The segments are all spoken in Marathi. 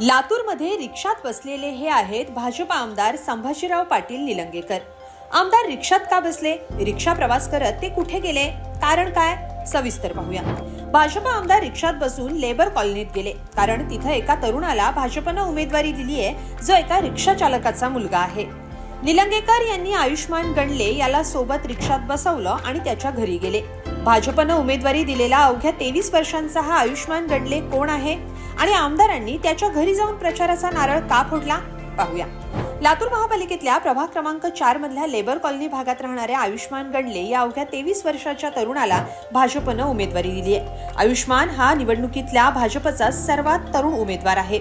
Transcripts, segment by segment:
लातूरमध्ये रिक्षात बसलेले हे आहेत भाजपा आमदार संभाजीराव पाटील निलंगेकर. आमदार रिक्षात का बसले? रिक्षा प्रवास करत ते कुठे गेले? कारण काय? सविस्तर पाहूया. भाजपा आमदार रिक्षात बसून लेबर कॉलनीत गेले. कारण तिथं एका तरुणाला भाजपनं उमेदवारी दिली आहे. जो एका रिक्षा चालकाचा मुलगा आहे. निलंगेकर यांनी आयुष्मान गणले याला सोबत रिक्षात बसवलं आणि त्याच्या घरी गेले. भाजपनं उमेदवारी दिलेला अवघ्या तेवीस वर्षांचा हा आयुष्मान गडले कोण आहे? आणि आमदारांनी त्याच्या घरी जाऊन प्रचाराचा नारळ का फोडला? पाहूया. लातूर महापालिकेतल्या प्रभाग क्रमांक चार मधल्या लेबर कॉलनी भागात राहणाऱ्या आयुष्मान गडले या अवघ्या तेवीस वर्षाच्या तरुणाला भाजपनं उमेदवारी दिली आहे आयुष्मान हा निवडणुकीतल्या भाजपचा सर्वात तरुण उमेदवार आहे.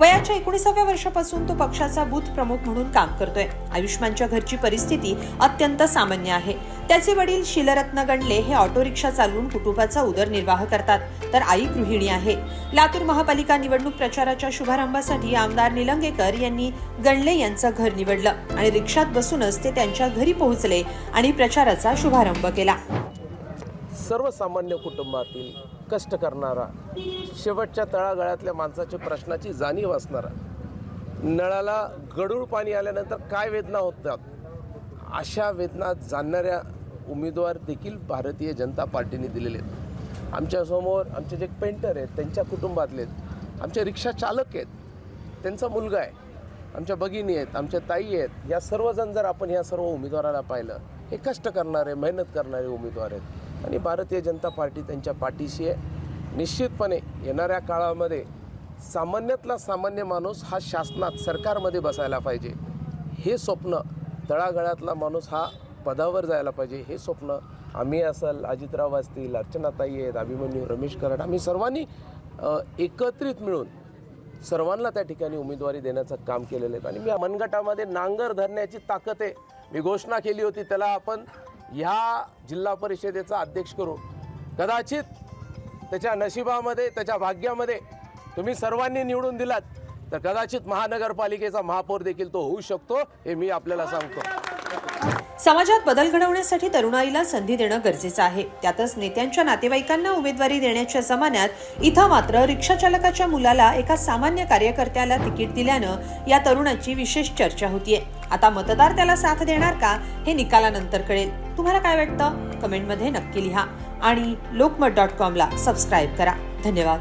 वयाच्या एकोणीसाव्या वर्षापासून तो पक्षाचा बूथ प्रमुख म्हणून काम करतोय. आयुष्मानच्या घरची परिस्थिती अत्यंत सामान्य आहे. त्याचे वडील शिलरत्न गणले हे ऑटो रिक्षा चालवून कुटुंबाचा उदरनिर्वाह करतात. तर आई गृहिणी आहे. लातूर महापालिका निवडणूक प्रचाराच्या शुभारंभासाठी आमदार निलंगेकर यांनी गणले यांचं घर निवडलं आणि रिक्षात बसूनच ते त्यांच्या घरी पोहोचले आणि प्रचाराचा शुभारंभ केला. सर्वसामान्य कुटुंबातील कष्ट करणारा शेवटच्या तळागाळातल्या माणसाच्या प्रश्नाची जाणीव असणारा नळाला गडूळ पाणी आल्यानंतर काय वेदना होतात? अशा वेदना जाणणाऱ्या उमेदवार देखील भारतीय जनता पार्टीने दिलेले आहेत. आमच्यासमोर आमचे जे पेंटर आहेत त्यांच्या कुटुंबातले आहेत आमचे रिक्षा चालक आहेत त्यांचा मुलगा आहे आमच्या भगिनी आहेत आमच्या ताई आहेत या सर्वजण जर आपण या सर्व उमेदवाराला पाहिलं हे कष्ट करणारे मेहनत करणारे उमेदवार आहेत. आणि भारतीय जनता पार्टी त्यांच्या पाठीशी आहे. निश्चितपणे येणाऱ्या काळामध्ये सामान्यातला सामान्य माणूस हा शासनात सरकारमध्ये बसायला पाहिजे. हे स्वप्न तळागाळातला माणूस हा पदावर जायला पाहिजे. हे स्वप्न आम्ही असाल अजितराव असतील अर्चनाताई आहेत अभिमन्यू रमेश कराड आम्ही सर्वांनी एकत्रित मिळून सर्वांना त्या ठिकाणी उमेदवारी देण्याचं काम केलेलं आहे. आणि मी मनगटामध्ये नांगर धरण्याची ताकद आहे. मी घोषणा केली होती त्याला आपण ह्या जिल्हा परिषदेचा अध्यक्ष करू कदाचित त्याच्या नशिबामध्ये त्याच्या भाग्यामध्ये तुम्ही सर्वांनी निवडून दिलात तर कदाचित महानगरपालिकेचा महापौर देखील तो होऊ शकतो हे मी आपल्याला सांगतो. समाजात बदल घडवण्यासाठी तरुणाईला संधी देणं गरजेचं आहे. त्यातच नेत्यांच्या नातेवाईकांना उमेदवारी देण्याच्या जमान्यात इथं मात्र रिक्षा चालकाच्या मुलाला एका सामान्य कार्यकर्त्याला तिकीट दिल्यानं या तरुणाची विशेष चर्चा होतीये. आता मतदार त्याला साथ देणार का हे निकालानंतर कळेल. तुम्हाला काय वाटतं? कमेंटमध्ये नक्की लिहा. आणि लोकमत डॉट कॉमला सबस्क्राईब करा. धन्यवाद.